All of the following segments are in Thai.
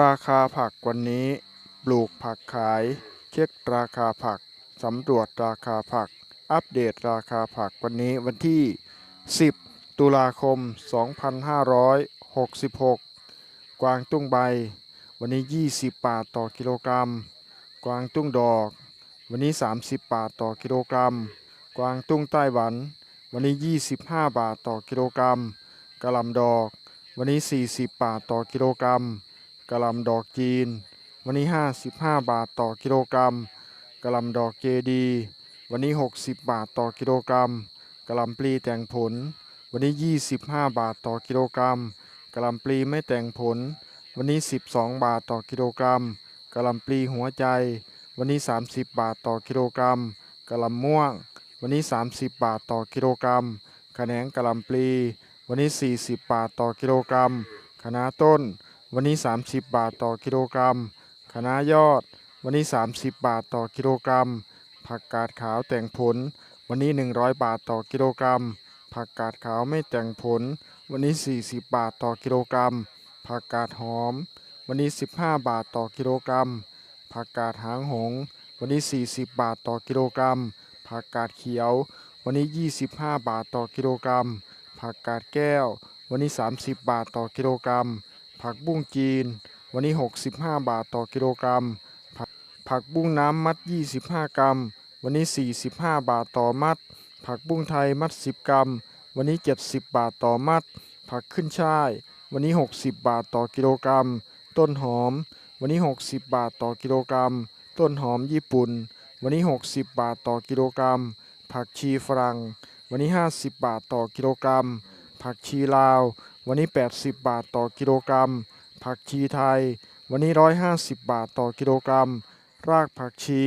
ราคาผักวันนี้ ปลูกผักขาย เช็คราคาผัก สำรวจราคาผัก อัปเดตราคาผักวันนี้วันที่ 10 ตุลาคม 2566 กวางตุ้งใบ วันนี้ 20 บาทต่อกิโลกรัม กวางตุ้งดอก วันนี้ 30 บาทต่อกิโลกรัม กวางตุ้งไต้หวัน วันนี้ 25 บาทต่อกิโลกรัมกระลำดอก วันนี้ 40 บาทต่อกิโลกรัม กะลำดอกจีน วันนี้ 55 บาทต่อกิโลกรัมกะลำดอกเจดี วันนี้ 60 บาทต่อกิโลกรัมกะลำปลีแต่งผล วันนี้ 25 บาทต่อกิโลกรัมกะลำปลีไม่แต่งผล วันนี้ 12 บาทต่อกิโลกรัมกะลำปลีหัวใจ วันนี้ 30 บาทต่อกิโลกรัมกะลำม่วง วันนี้ 30 บาทต่อกิโลกรัมขแหนงกะลำปลี วันนี้ 40 บาทต่อกิโลกรัมคณะต้น วันนี้ 30 บาทต่อกิโลกรัมคะน้ายอด วันนี้ 30 บาทต่อกิโลกรัม ผักกาดขาวแต่งผล วันนี้ 100 บาทต่อกิโลกรัม ผักกาดขาวไม่แต่งผล วันนี้ 40 บาทต่อกิโลกรัม ผักกาดหอม วันนี้ 15 บาทต่อกิโลกรัม ผักกาดหางหง วันนี้ 40 บาทต่อกิโลกรัม ผักกาดเขียว วันนี้ 25 บาทต่อกิโลกรัม ผักกาดแก้ว วันนี้ 30 บาทต่อกิโลกรัม ผักบุ้งจีน วันนี้ 65 บาทต่อกิโลกรัมผักผักบุ้งน้ำมัด 25 กรัม วันนี้ 45 บาทต่อมัด ผักบุ้งไทยมัด 10 กรัม วันนี้ 70 บาทต่อมัด ผักขึ้นช่าย วันนี้ 60 บาทต่อกิโลกรัม ต้นหอม วันนี้ 60 บาทต่อกิโลกรัม ต้นหอมญี่ปุ่น วันนี้ 60 บาทต่อกิโลกรัม ผักชีฝรั่ง วันนี้ 50 บาทต่อกิโลกรัม ผักชีลาว วันนี้ 80 บาทต่อกิโลกรัม ผักชีไทย วันนี้ 150 บาทต่อกิโลกรัม รากผักชี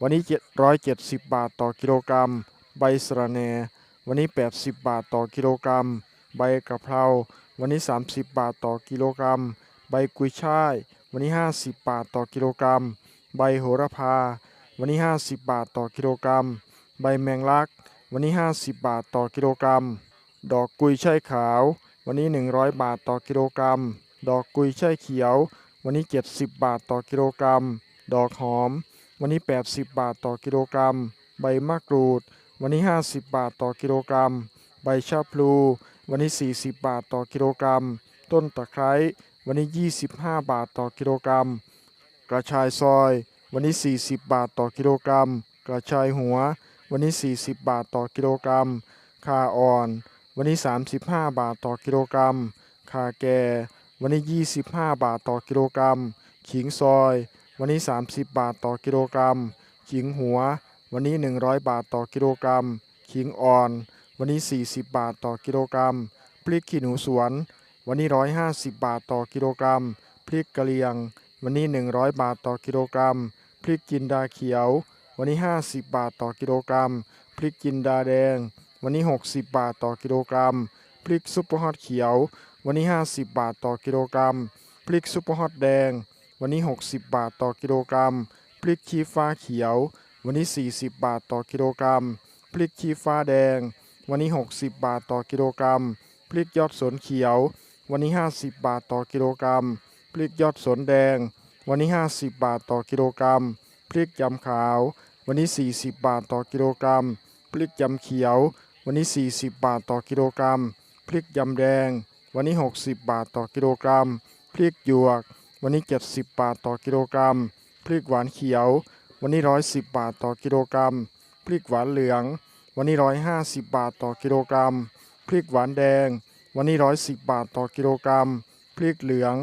วันนี้ 770 บาทต่อกิโลกรัม ใบสะระแหน่ วันนี้ 80 บาทต่อกิโลกรัม ใบกะเพรา วันนี้ 30 บาทต่อกิโลกรัม ใบกุยช่าย วันนี้ 50 บาทต่อกิโลกรัม ใบโหระพา วันนี้ 50 บาทต่อกิโลกรัม ใบแมงลัก วันนี้ 50 บาทต่อกิโลกรัม ดอกกุยช่ายขาว วันนี้ 100 บาทต่อกิโลกรัม ดอกกุยช่ายเขียว วันนี้ 70 บาทต่อกิโลกรัม ดอกหอม วันนี้ 80 บาทต่อกิโลกรัม ใบมะกรูด วันนี้ 50 บาทต่อกิโลกรัม ใบชะพลู วันนี้ 40 บาทต่อกิโลกรัม ต้นตะไคร้วันนี้ 25 บาทต่อกิโลกรัม กระชายซอย วันนี้ 40 บาทต่อกิโลกรัม กระชายหัว วันนี้ 40 บาทต่อกิโลกรัม ข่าอ่อน วันนี้ 35 บาทต่อกิโลกรัมขาแก่ วันนี้ 25 บาทต่อกิโลกรัม ขิงซอย วันนี้ 30 บาทต่อกิโลกรัม ขิงหัว วันนี้ 100 บาทต่อกิโลกรัม ขิงอ่อน วันนี้ 40 บาทต่อกิโลกรัม พริกขี้หนูสวน วันนี้ 150 บาทต่อกิโลกรัม พริกกะเหรี่ยง วันนี้ 100 บาทต่อกิโลกรัม พริกจินดาเขียว วันนี้ 50 บาทต่อกิโลกรัม พริกจินดาแดง วันนี้ 60 บาทต่อกิโลกรัม พริกซุปเปอร์ฮอตเขียว วันนี้ 50 บาทต่อกิโลกรัม พริกซุปเปอร์ฮอตแดง วันนี้ 60 บาทต่อกิโลกรัม พริกชี้ฟ้าเขียว วันนี้ 40 บาทต่อกิโลกรัม พริกชี้ฟ้าแดง วันนี้ 60 บาทต่อกิโลกรัม พริกยอดสนเขียว วันนี้ 50 บาทต่อกิโลกรัม พริกยอดสนแดง วันนี้ 50 บาทต่อกิโลกรัม พริกยำขาว วันนี้ 40 บาทต่อกิโลกรัม พริกยำเขียว วันนี้ 40 บาทต่อกิโลกรัม พริกยำแดง วันนี้ 60 บาทต่อกิโลกรัม พริกหยวก วันนี้ 70 บาทต่อกิโลกรัม พริกหวานเขียว วันนี้ 110 บาทต่อกิโลกรัม พริกหวานเหลือง วันนี้ 150 บาทต่อกิโลกรัม พริกหวานแดง วันนี้ 110 บาทต่อกิโลกรัม พริกเหลือง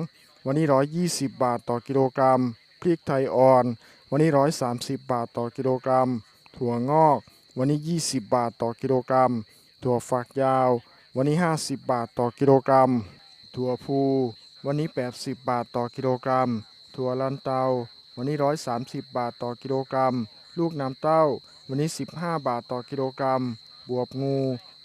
วันนี้ 120 บาทต่อกิโลกรัม พริกไทยอ่อน วันนี้ 130 บาทต่อกิโลกรัม ถั่วงอก วันนี้ 20 บาทต่อกิโลกรัม ถั่วฝักยาว วันนี้ 50 บาทต่อกิโลกรัม ถั่วพูวันนี้ 80 บาทต่อกิโลกรัม ถั่วลันเตา วันนี้ 130 บาทต่อกิโลกรัม ลูกน้ำเต้า วันนี้ 15 บาทต่อกิโลกรัม บวบงู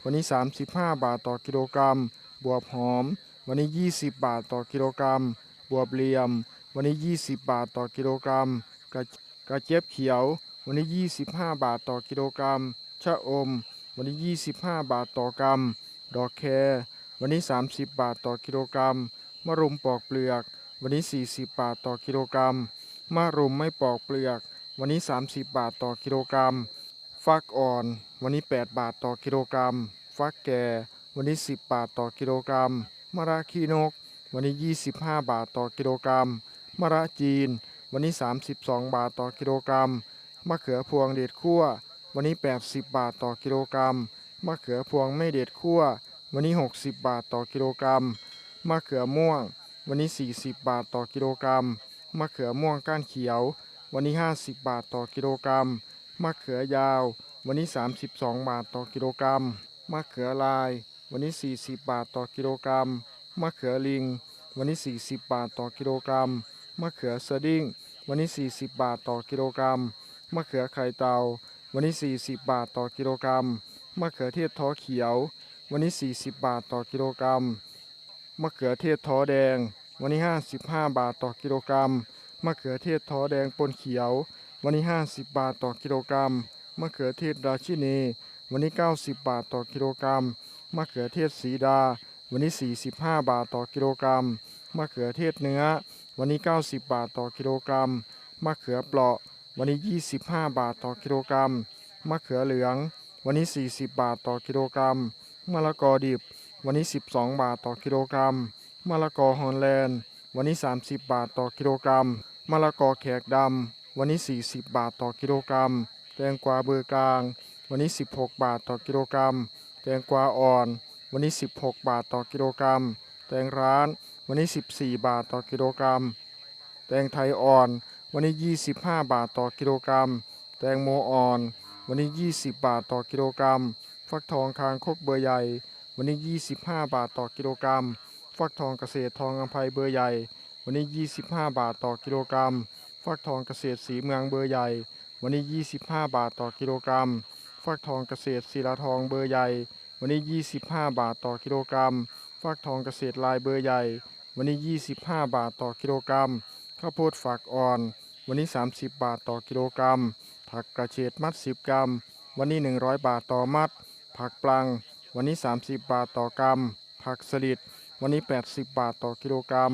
วันนี้ 35 บาทต่อกิโลกรัม บวบหอม วันนี้ 20 บาทต่อกิโลกรัม บวบเหลี่ยม วันนี้ 20 บาทต่อกิโลกรัม กระกระเจี๊ยบเขียว วันนี้ 25 บาทต่อกิโลกรัม ชะอม วันนี้ 25 บาทต่อกรัม ดอกแค วันนี้ 30 บาทต่อกิโลกรัม มะรุมปอกเปลือก วันนี้ 40 บาทต่อกิโลกรัม มะรุมไม่ปอกเปลือก วันนี้ 30 บาทต่อกิโลกรัม ฟักอ่อน วันนี้ 8 บาทต่อกิโลกรัม ฟักแก่ วันนี้ 10 บาทต่อกิโลกรัม มะระขี้นก วันนี้ 25 บาทต่อกิโลกรัม มะระจีน วันนี้ 32 บาทต่อกิโลกรัม มะเขือพวงเด็ดคั่ว วันนี้ 80 บาทต่อกิโลกรัม มะเขือพวงไม่เด็ดคั่ว วันนี้ 60 บาทต่อกิโลกรัม มะเขือม่วง วันนี้ 40 บาทต่อกิโลกรัม มะเขือม่วงก้านเขียว วันนี้ 50 บาทต่อกิโลกรัม มะเขือยาว วันนี้ 32 บาทต่อกิโลกรัม มะเขือลาย วันนี้ 40 บาทต่อกิโลกรัม มะเขือลิง วันนี้ 40 บาทต่อกิโลกรัม มะเขือสดิ้ง วันนี้ 40 บาทต่อกิโลกรัม มะเขือไข่เตา วันนี้ 40 บาทต่อกิโลกรัม มะเขือเทศท้อเขียว วันนี้ 40 บาทต่อกิโลกรัม มะเขือเทศท้อแดง วันนี้ 55 บาทต่อกิโลกรัม มะเขือเทศท้อแดงปนเขียว วันนี้ 50 บาทต่อกิโลกรัม มะเขือเทศราชินี วันนี้ 90 บาทต่อกิโลกรัม มะเขือเทศสีดา วันนี้ 45 บาทต่อกิโลกรัม มะเขือเทศเนื้อ วันนี้ 90 บาทต่อกิโลกรัม มะเขือเปราะ วันนี้ 25 บาทต่อกิโลกรัม มะเขือเหลือง วันนี้ 40 บาทต่อกิโลกรัม มะละกอดิบ วันนี้ 12 บาทต่อกิโลกรัม มะละกอฮอลแลนด์ วันนี้ 30 บาทต่อกิโลกรัม มะละกอแขกดำ วันนี้ 40 บาทต่อกิโลกรัม แตงกวาเบอร์กลาง วันนี้ 16 บาทต่อกิโลกรัม แตงกวาอ่อน วันนี้ 16 บาทต่อกิโลกรัม แตงร้าน วันนี้ 14 บาทต่อกิโลกรัม แตงไทยอ่อน วันนี้ 25 บาทต่อกิโลกรัม แตงโมอ่อน วันนี้ 20 บาทต่อกิโลกรัม ฟักทองคางคกเบอร์ใหญ่ วันนี้ 25 บาทต่อกิโลกรัม ฟักทองเกษตรทองอัมภัยเบอร์ใหญ่ วันนี้ 25 บาทต่อกิโลกรัม ฟักทองเกษตรสีเมืองเบอร์ใหญ่ วันนี้ 25 บาทต่อกิโลกรัม ฟักทองเกษตรศิลาทองเบอร์ใหญ่ วันนี้ 25 บาทต่อกิโลกรัม ฟักทองเกษตรลายเบอร์ใหญ่ วันนี้ 25 บาทต่อกิโลกรัม ข้าวโพดฝักอ่อน วันนี้ 30 บาทต่อกิโลกรัม ผักกระเฉดมัด 10 กรัม วันนี้ 100 บาทต่อมัด ผักปลัง วันนี้ 30 บาทต่อกรัม ผักสลิด วันนี้ 80 บาทต่อกิโลกรัม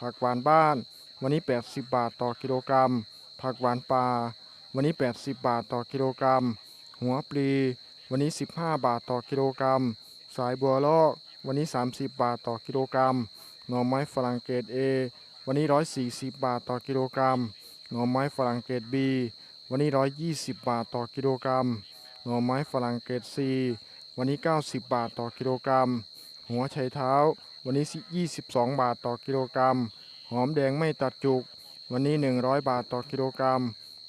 ผักหวานบ้าน วันนี้ 80 บาทต่อกิโลกรัม ผักหวานปลาวันนี้ 80 บาทต่อกิโลกรัม หัวปลี วันนี้ 15 บาทต่อกิโลกรัม สายบัวลอก วันนี้ 30 บาทต่อกิโลกรัม หน่อไม้ฝรั่งเกรด A วันนี้ 140 บาทต่อกิโลกรัม หน่อไม้ฝรั่งเกรด B วันนี้ 120 บาทต่อกิโลกรัม หน่อไม้ฝรั่งเกรด C วันนี้ 90 บาทต่อกิโลกรัม หัวไชเท้า วันนี้ 22 บาทต่อกิโลกรัม หอมแดงไม่ตัดจุก วันนี้ 100 บาทต่อกิโลกรัม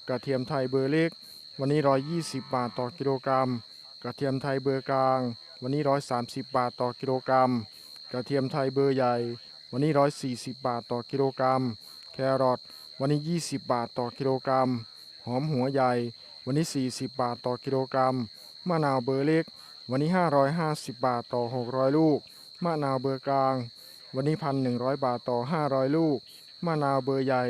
กระเทียมไทยเบอร์เล็ก วันนี้ 120 บาทต่อกิโลกรัม กระเทียมไทยเบอร์กลาง วันนี้ 130 บาทต่อกิโลกรัม กระเทียมไทยเบอร์ใหญ่ วันนี้ 140 บาทต่อกิโลกรัม แครอทวันนี้ 20 บาทต่อกิโลกรัม หอมหัวใหญ่ วันนี้ 40 บาทต่อกิโลกรัม มะนาวเบอร์เล็ก วันนี้ 550 บาทต่อ 600 ลูก มะนาวเบอร์กลาง วันนี้ 1,100 บาทต่อ 500 ลูก มะนาวเบอร์ใหญ่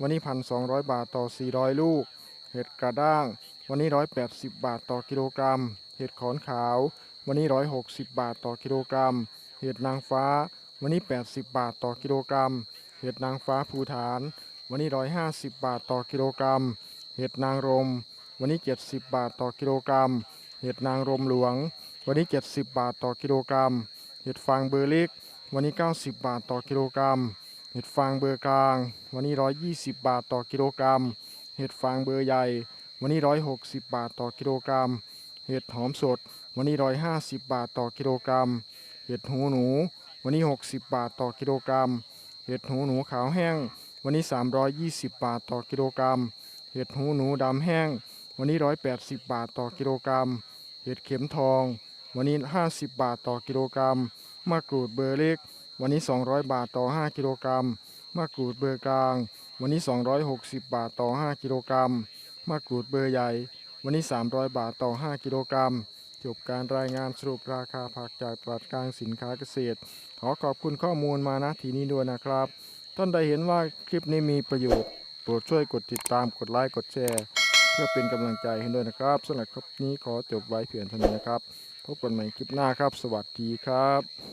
วันนี้ 1,200 บาทต่อ 400 ลูก เห็ดกระด้าง วันนี้ 180 บาทต่อกิโลกรัม เห็ดขอนขาว วันนี้ 160 บาทต่อกิโลกรัม เห็ดนางฟ้า วันนี้ 80 บาทต่อกิโลกรัม เห็ดนางฟ้าภูฐาน วันนี้ 150 บาทต่อกิโลกรัม เห็ดนางรม วันนี้ 70 บาทต่อกิโลกรัม เห็ดนางรมหลวง วันนี้ 70 บาทต่อกิโลกรัม เห็ดฟางเบอร์เล็ก วันนี้ 90 บาทต่อกิโลกรัม เห็ดฟางเบอร์กลาง วันนี้ 120 บาทต่อกิโลกรัม เห็ดฟางเบอร์ใหญ่ วันนี้ 160 บาทต่อกิโลกรัม เห็ดหอมสด วันนี้ 150 บาทต่อกิโลกรัม เห็ดหูหนู วันนี้ 60 บาทต่อกิโลกรัม เห็ดหูหนูขาวแห้ง วันนี้ 320 บาทต่อกิโลกรัม เห็ดหูหนูดำแห้ง วันนี้ 180 บาทต่อกิโลกรัม เห็ดเข็มทอง วันนี้ 50 บาทต่อกิโลกรัม มะกรูดเบอร์เล็ก วันนี้ 200 บาทต่อ 5 กิโลกรัม มะกรูดเบอร์กลาง วันนี้ 260 บาทต่อ 5 กิโลกรัม มะกรูดเบอร์ใหญ่ วันนี้ 300 บาทต่อ 5 กิโลกรัม จบการรายงานสรุปราคาผักจากตลาดกลางสินค้าเกษตร ขอขอบคุณข้อมูลมานะทีนี้ด้วยนะครับ ท่านใดเห็นว่าคลิปนี้มีประโยชน์ โปรดช่วยกดติดตามกดไลค์กดแชร์ เพื่อเป็นกำลังใจให้ด้วยนะครับสำหรับคลิปนี้ขอจบไว้เพียงเท่านี้นะครับ พบกันใหม่คลิปหน้าครับ สวัสดีครับ